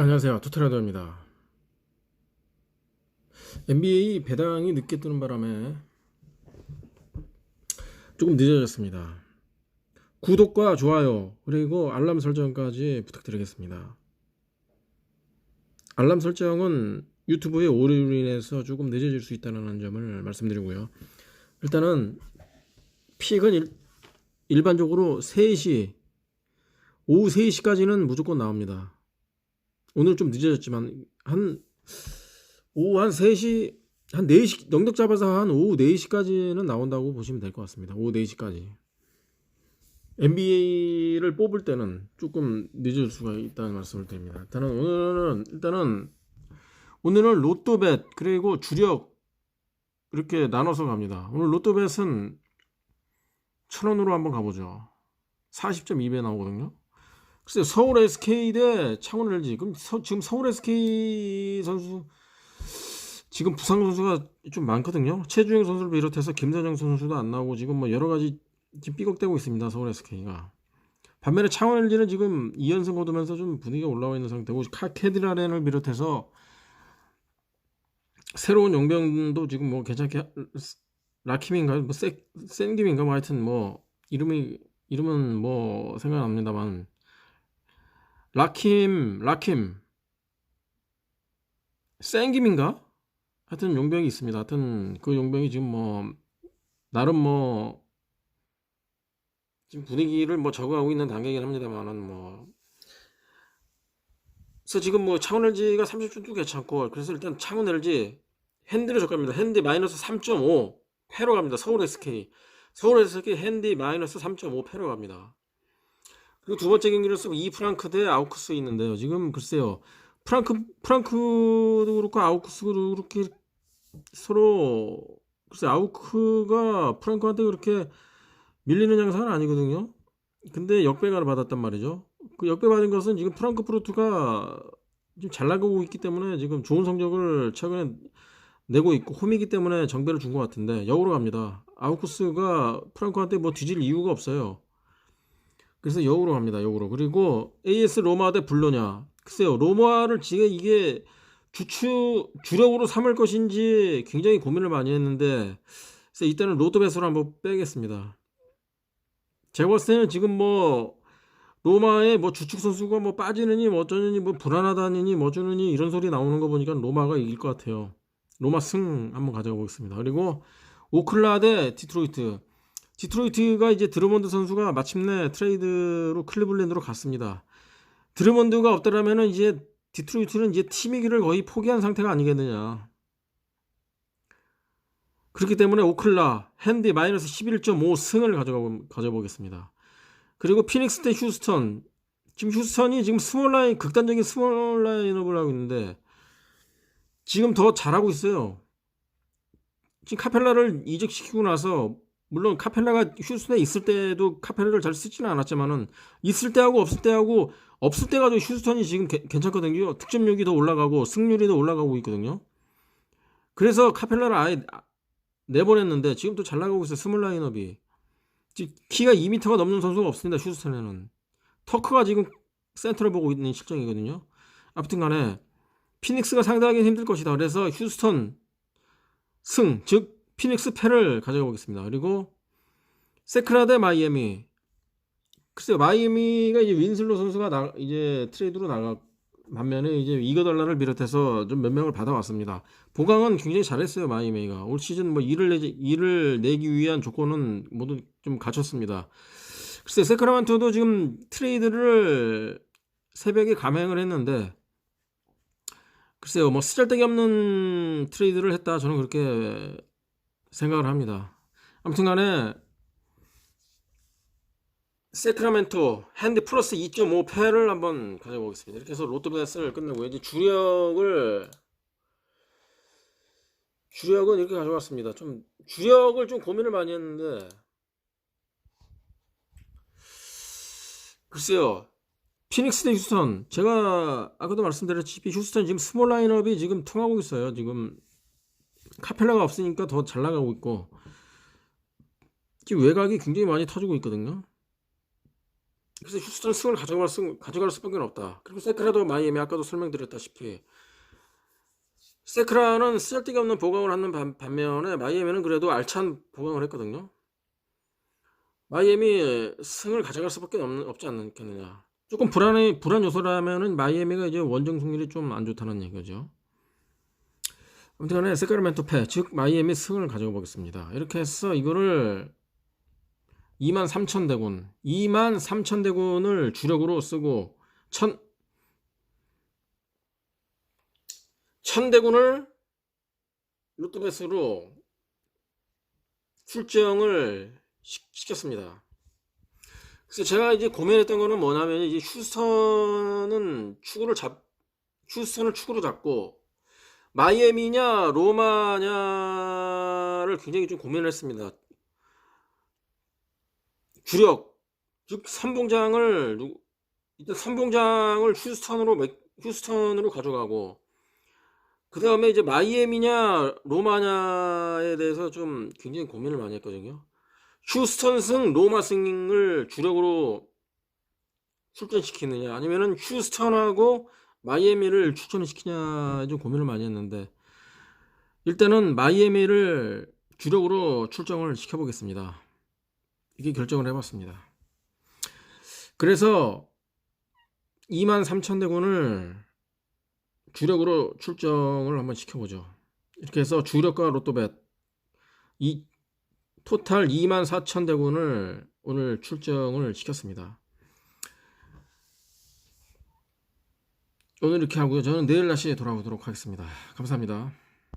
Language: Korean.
안녕하세요. 투트라더입니다. NBA 배당이 늦게 뜨는 바람에 조금 늦어졌습니다. 구독과 좋아요 그리고 알람 설정까지 부탁드리겠습니다. 알람 설정은 유튜브의 오류로 인해서 조금 늦어질 수 있다는 점을 말씀드리고요. 일단은 픽은 일, 일반적으로 3시 오후 3시까지는 무조건 나옵니다. 오늘 좀 늦어졌지만 한 오후 한 3시 한 4시 넉넉 잡아서 한 오후 4시까지는 나온다고 보시면 될 것 같습니다. 오후 4시까지. NBA를 뽑을 때는 조금 늦을 수가 있다는 말씀을 드립니다. 일단은 오늘은 일단은 오늘은 로또벳 그리고 주력 이렇게 나눠서 갑니다. 오늘 로또벳은 천 원으로 한번 가보죠. 40.2배 나오거든요. 글쎄 서울 SK 대 창원 LG 그럼 서, 지금 서울 SK 선수 지금 부상 선수가 좀 많거든요. 최주영 선수를 비롯해서 김선영 선수도 안 나오고 지금 뭐 여러 가지 지금 삐걱대고 있습니다. 서울 SK가. 반면에 창원 LG는 지금 2연승 거두면서 좀 분위기가 올라와 있는 상태고 카케드라렌을 비롯해서 새로운 용병도 지금 뭐 괜찮게 라킴인가 뭐 세, 센김인가 뭐 하여튼 뭐 이름이 이름은 뭐 생각납니다만 라킴 라킴 센김인가 하여튼 용병이 있습니다. 하여튼 그 용병이 지금 뭐 나름 뭐 지금 분위기를 뭐 적응하고 있는 단계이긴 합니다만은 뭐 그래서 지금 뭐 창원 LG가 30점도 괜찮고 그래서 일단 창원 LG 핸디로 적합니다. 핸디 마이너스 3.5 패로 갑니다. 서울 SK 서울 SK 핸디 마이너스 3.5 패로 갑니다. 그리고 두 번째 경기를 쓰고 이 프랑크 대 아우크스 있는데요. 지금 글쎄요. 프랑크 프랑크도 그렇고 아우크스도 그렇게 서로 글쎄 아우크가 프랑크한테 그렇게 밀리는 양상은 아니거든요. 근데 역배가를 받았단 말이죠. 그 역배 받은 것은 지금 프랑크푸르트가 지금 잘 나가고 있기 때문에 지금 좋은 성적을 최근에 내고 있고 홈이기 때문에 정배를 준 것 같은데 역으로 갑니다. 아우쿠스가 프랑크한테 뭐 뒤질 이유가 없어요. 그래서 역으로 갑니다. 역으로. 그리고 AS 로마 대 불로냐. 글쎄요. 로마를 지금 이게 주추 주력으로 삼을 것인지 굉장히 고민을 많이 했는데 그래서 이때는 로또베스로 한번 빼겠습니다. 때는 지금 뭐 로마의 뭐 주축 선수가 뭐 빠지느니 뭐 어쩌느니 뭐 불안하다느니 뭐 주느니 이런 소리 나오는 거 보니까 로마가 이길 것 같아요. 로마 승 한번 가져가 보겠습니다. 그리고 오클라 대 디트로이트. 디트로이트가 이제 드르먼드 선수가 마침내 트레이드로 클리블랜드로 갔습니다. 드르먼드가 없더라면은 이제 디트로이트는 이제 팀이기를 거의 포기한 상태가 아니겠느냐. 그렇기 때문에 오클라 핸디 마이너스 11.5 승을 가져가 가져보겠습니다. 그리고 피닉스 대 휴스턴. 지금 휴스턴이 지금 스몰 라인 극단적인 스몰 라인업을 하고 있는데 지금 더 잘하고 있어요. 지금 카펠라를 이적시키고 나서 물론 카펠라가 휴스턴에 있을 때도 카펠라를 잘 쓰지는 않았지만은 있을 때하고 없을 때하고 없을 때 가지고 휴스턴이 지금 게, 괜찮거든요. 득점력이 더 올라가고 승률이 더 올라가고 있거든요. 그래서 카펠라를 아예 내보냈는데 지금 또 잘 나가고 있어요. 스몰 라인업이. 키가 2m가 넘는 선수가 없습니다. 휴스턴에는. 터크가 지금 센터를 보고 있는 실정이거든요. 아무튼 간에 피닉스가 상당히 힘들 것이다. 그래서 휴스턴 승, 즉 피닉스 패를 가져가 보겠습니다. 그리고 세크라 대 마이애미. 글쎄요, 마이애미가 이제 윈슬로 선수가 나, 이제 트레이드로 나가 반면에 이제 이거달라를 비롯해서 좀 몇 명을 받아왔습니다. 보강은 굉장히 잘했어요, 마이애미가. 올 시즌 뭐 일을 내지 일을 내기 위한 조건은 모두 좀 갖췄습니다. 글쎄, 세크라멘토도 지금 트레이드를 새벽에 감행을 했는데 글쎄요, 뭐 쓰잘데기 없는 트레이드를 했다. 저는 그렇게 생각을 합니다. 아무튼 간에 세크라멘토 핸드 플러스 2.5 패를 한번 가져보겠습니다. 이렇게 해서 로또베스를 끝내고 이제 주력을 주력은 이렇게 가져왔습니다. 좀 주력을 좀 고민을 많이 했는데 글쎄요. 피닉스 대 휴스턴 제가 아까도 말씀드렸다시피 휴스턴 지금 스몰 라인업이 지금 통하고 있어요. 지금 카펠라가 없으니까 더 잘 나가고 있고 지금 외곽이 굉장히 많이 터지고 있거든요. 그래서 휴스턴 승을 가져갈, 수, 가져갈 수밖에 없다. 그리고 세크라도 마이애미 아까도 설명드렸다시피 세크라는 쓸데가 없는 보강을 하는 반, 반면에 마이애미는 그래도 알찬 보강을 했거든요. 마이애미 승을 가져갈 수밖에 없는, 없지 않겠느냐. 조금 불안해 불안 요소라면은 마이애미가 이제 원정 승률이 좀 안 좋다는 얘기죠. 아무튼 간에 세카라멘토 패, 즉 마이애미 승을 가져가 보겠습니다. 이렇게 해서 이거를 2만 3천 대군, 2만 3천 대군을 주력으로 쓰고 천, 천 대군을 로또베스로 출정을 시- 시켰습니다. 그래서 제가 이제 고민했던 거는 뭐냐면 이제 휴스턴은 축구를 잡 휴스턴을 축구로 잡고 마이애미냐 로마냐를 굉장히 좀 고민을 했습니다. 주력 즉 선봉장을 누- 일단 선봉장을 휴스턴으로 맥- 휴스턴으로 가져가고 그 다음에 이제 마이애미냐 로마냐에 대해서 좀 굉장히 고민을 많이 했거든요. 휴스턴 승 로마 승을 주력으로 출전시키느냐 아니면은 휴스턴하고 마이애미를 출전을 시키냐 좀 고민을 많이 했는데 일단은 마이애미를 주력으로 출정을 시켜보겠습니다. 이게 결정을 해봤습니다. 그래서 2만 3천 대군을 주력으로 출정을 한번 시켜보죠. 이렇게 해서 주력과 로또벳 이 토탈 2만 4천 대군을 오늘 출정을 시켰습니다. 오늘 이렇게 하고요. 저는 내일 다시 돌아오도록 하겠습니다. 감사합니다.